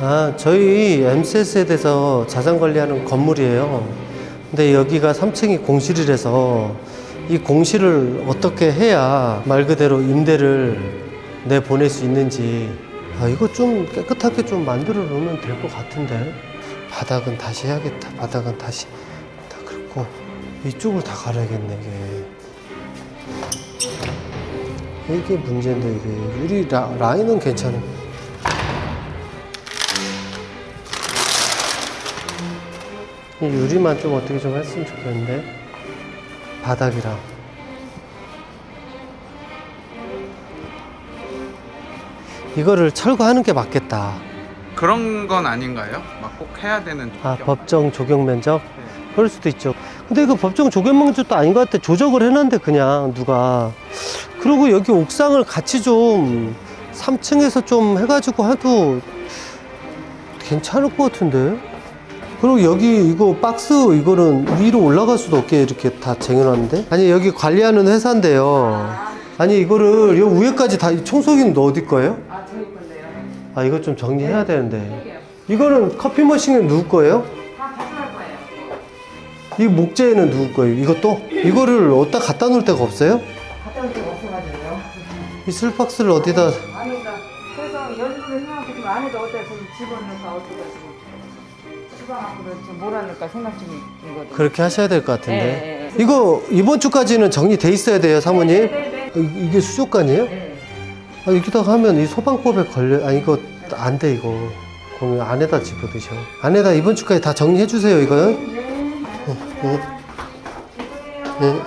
아, 저희 MCS에 대해서 자산 관리하는 건물이에요. 근데 여기가 3층이 공실이라서 이 공실을 어떻게 해야 말 그대로 임대를 내 보낼 수 있는지 아, 이거 좀 깨끗하게 좀 만들어 놓으면 될 것 같은데. 바닥은 다시 해야겠다. 바닥은 다시. 다 그렇고. 이쪽을 다 갈아야겠네 이게. 이게 문제인데 이게. 유리 라, 라인은 괜찮은 이 유리만 좀 어떻게 좀 했으면 좋겠는데? 바닥이랑 이거를 철거하는 게 맞겠다. 그런 건 아닌가요? 막 꼭 해야 되는 아 조건. 법정 조경 면적? 그럴 수도 있죠. 근데 이거 법정 조경 면적도 아닌 것 같아. 조적을 해놨는데 그냥 누가. 그리고 여기 옥상을 같이 좀 3층에서 좀 해가지고 해도 괜찮을 것 같은데 그리고 여기 이거 박스 이거는 위로 올라갈 수도 없게 이렇게 다 쟁여놨는데 아니 여기 관리하는 회사인데요 아니 이거를 요 위에까지 다 청소기는 어디 거예요? 아, 저희 건데요. 아 이거 좀 정리해야 되는데 이거는 커피 머신은 누구 거예요? 다 가져갈 거예요. 이 목재는 누구 거예요? 이것도? 이거를 어디다 갖다 놓을 데가 없어요? 갔다 올 데가 없어가지고요. 이 슬박스를 어디다 아니다. 그래서 연습을 해갖고 지금 안에다 어디다 좀 집어넣을까 어디다 지금 주 방 앞으로 좀 몰아넣을까 생각 중이거든요. 그렇게 하셔야 될 것 같은데 네, 네. 이거 이번 주까지는 정리돼 있어야 돼요 사모님 네네. 이- 이게 수족관이에요? 네. 아, 여기다가 하면 이 소방법에 걸려 아 이거 안 돼 이거 거기 안에다 집어 드셔 안에다 이번 주까지 다 정리해 주세요 이거요 네. 네.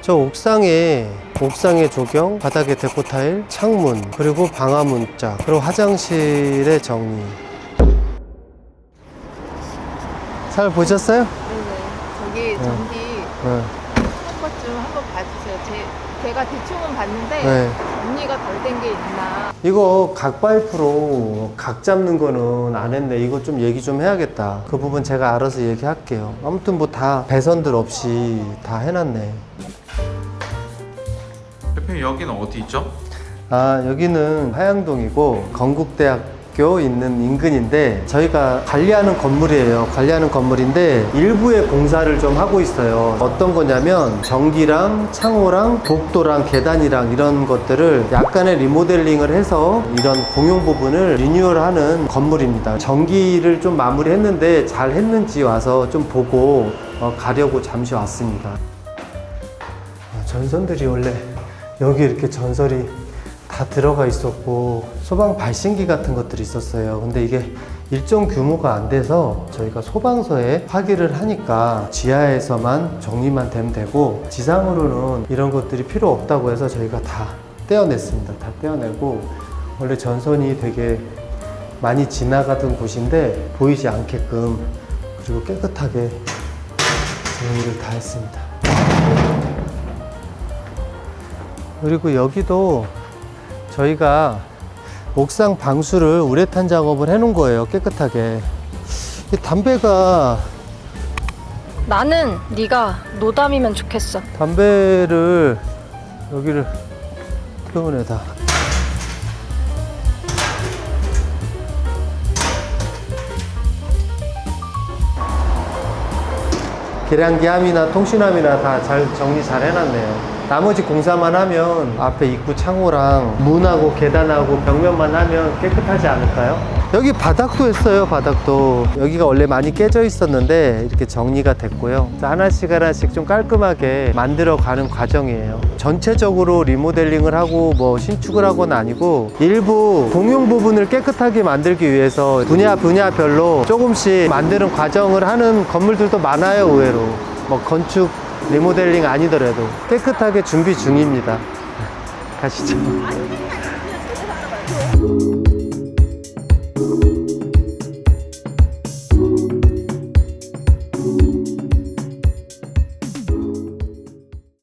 저 옥상에 옥상에 조경, 바닥에 데코 타일, 창문, 그리고 방화문자, 그리고 화장실의 정리. 잘 보셨어요? 네네. 저기 전기 네. 한것 좀 한번 봐주세요. 제, 제가 대충은 봤는데 네. 정리가 덜 된 게 있나. 이거 각 파이프로 각 잡는 거는 안 했네. 이거 좀 얘기 좀 해야겠다. 그 부분 제가 알아서 얘기할게요. 아무튼 뭐 다 배선들 없이 다 해놨네. 대표님 여기는 어디 있죠? 아, 여기는 하양동이고 건국대학 교 있는 인근인데 저희가 관리하는 건물이에요. 관리하는 건물인데 일부의 공사를 좀 하고 있어요. 어떤 거냐면 전기랑 창호랑 복도랑 계단이랑 이런 것들을 약간의 리모델링을 해서 이런 공용 부분을 리뉴얼하는 건물입니다. 전기를 좀 마무리했는데 잘 했는지 와서 좀 보고 어, 가려고 잠시 왔습니다. 아, 전선들이 원래 여기 이렇게 전설이 다 들어가 있었고 소방 발신기 같은 것들이 있었어요. 근데 이게 일정 규모가 안 돼서 저희가 소방서에 확인을 하니까 지하에서만 정리만 되면 되고 지상으로는 이런 것들이 필요 없다고 해서 저희가 다 떼어냈습니다. 다 떼어내고 원래 전선이 되게 많이 지나가던 곳인데 보이지 않게끔 그리고 깨끗하게 정리를 다 했습니다. 그리고 여기도 저희가 옥상 방수를 우레탄 작업을 해놓은 거예요 깨끗하게 이 담배가 나는 네가 노담이면 좋겠어. 담배를 여기를 태우내다 계량기 함이나 통신함이나 다 잘 정리 잘 해놨네요. 나머지 공사만 하면 앞에 입구 창호랑 문하고 계단하고 벽면만 하면 깨끗하지 않을까요? 여기 바닥도 했어요, 바닥도. 여기가 원래 많이 깨져 있었는데 이렇게 정리가 됐고요. 하나씩 하나씩 좀 깔끔하게 만들어 가는 과정이에요. 전체적으로 리모델링을 하고 뭐 신축을 하건 아니고 일부 공용 부분을 깨끗하게 만들기 위해서 분야 분야별로 조금씩 만드는 과정을 하는 건물들도 많아요, 의외로. 뭐 건축 리모델링 아니더라도 깨끗하게 준비 중입니다. 가시죠.